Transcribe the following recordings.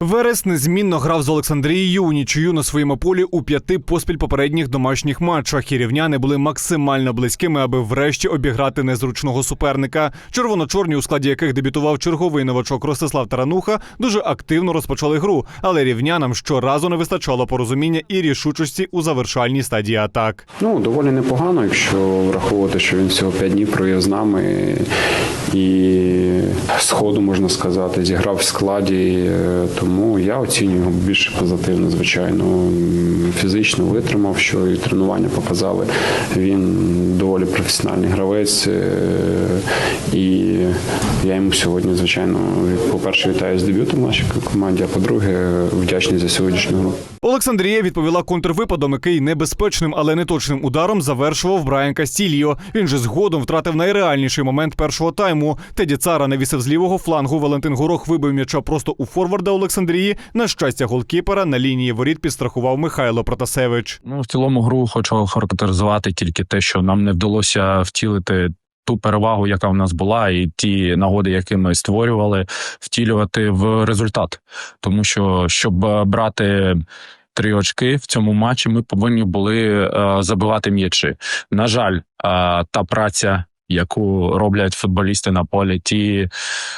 Верес незмінно грав з Олександрією у нічию на своєму полі у п'яти поспіль попередніх домашніх матчах. І рівняни були максимально близькими, аби врешті обіграти незручного суперника. Червоно-чорні, у складі яких дебютував черговий новачок Ростислав Тарануха, дуже активно розпочали гру. Але рівнянам щоразу не вистачало порозуміння і рішучості у завершальній стадії атак. Ну, доволі непогано, якщо враховувати, що він всього 5 днів провів з нами і сходу, можна сказати, зіграв в складі. Тому я оцінюю його більше позитивно, звичайно. Фізично витримав, що і тренування показали. Він доволі професіональний гравець. е, І я йому сьогодні, звичайно, по-перше, вітаю з дебютом в нашій команді, а по-друге, вдячний за сьогоднішню гру. Олександрія відповіла контрвипадом, який небезпечним, але не точним ударом завершував Брайан Кастільо. Він же згодом втратив найреальніший момент першого тайму. Теді Цара навісив з лівого флангу. Валентин Горох вибив м'яча просто у форварда Олександрії. На щастя, голкіпера на лінії воріт підстрахував Михайло Протасевич. Ну, в цілому гру хочу характеризувати тільки те, що нам не вдалося втілити ту перевагу, яка в нас була, і ті нагоди, які ми створювали, втілювати в результат. Тому що щоб е, брати. Три очки в цьому матчі ми повинні були е, забивати м'ячі. На жаль, е, та праця, яку роблять футболісти на полі, ті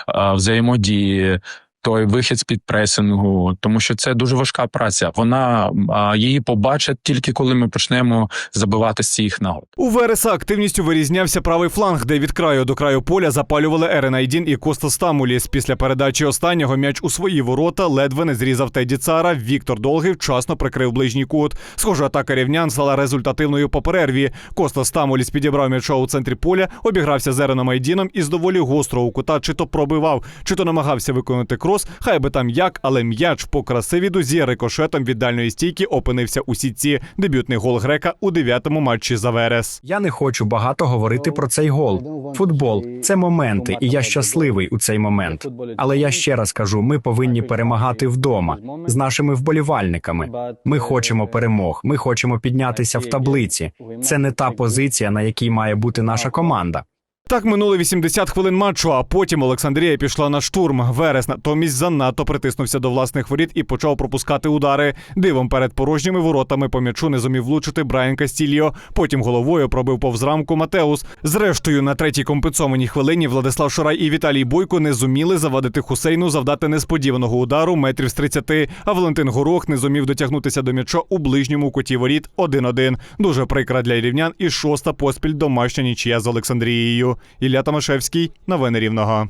е, взаємодії, той вихід з під пресингу, тому що це дуже важка праця. Вона її побачать тільки коли ми почнемо забивати з цих нагод. У Вереса активністю вирізнявся правий фланг, де від краю до краю поля запалювали Ерен Айдін і Коста Стамуліс. Після передачі останнього м'яч у свої ворота ледве не зрізав Теді Цара. Віктор Долгий вчасно прикрив ближній кут. Схоже, атака рівнян стала результативною по перерві. Коста Стамуліс підібрав м'яча у центрі поля, обігрався з Ереном Айдіном і з доволі гострого кута чи то пробивав, чи то намагався виконати крос. Хай би там як, але м'яч по красивій дузі рикошетом від дальної стійки опинився у сітці. Дебютний гол грека у дев'ятому матчі за Верес. Я не хочу багато говорити про цей гол. Футбол це моменти, і я щасливий у цей момент. Але я ще раз кажу: ми повинні перемагати вдома з нашими вболівальниками. Ми хочемо перемог. Ми хочемо піднятися в таблиці. Це не та позиція, на якій має бути наша команда. Так минули 80 хвилин матчу, а потім Олександрія пішла на штурм. Верес натомість занадто притиснувся до власних воріт і почав пропускати удари. Дивом перед порожніми воротами по м'ячу не зумів влучити Брайан Кастільо. Потім головою пробив повз рамку Матеус. Зрештою, на третій компенсованій хвилині Владислав Шурай і Віталій Бойко не зуміли завадити Хусейну завдати несподіваного удару метрів з 30, а Валентин Горох не зумів дотягнутися до м'яча у ближньому куті воріт 1-1. Дуже прикра для рівнян і шоста поспіль домашня нічия з Олександрією. Ілля Томашевський, новини Рівного.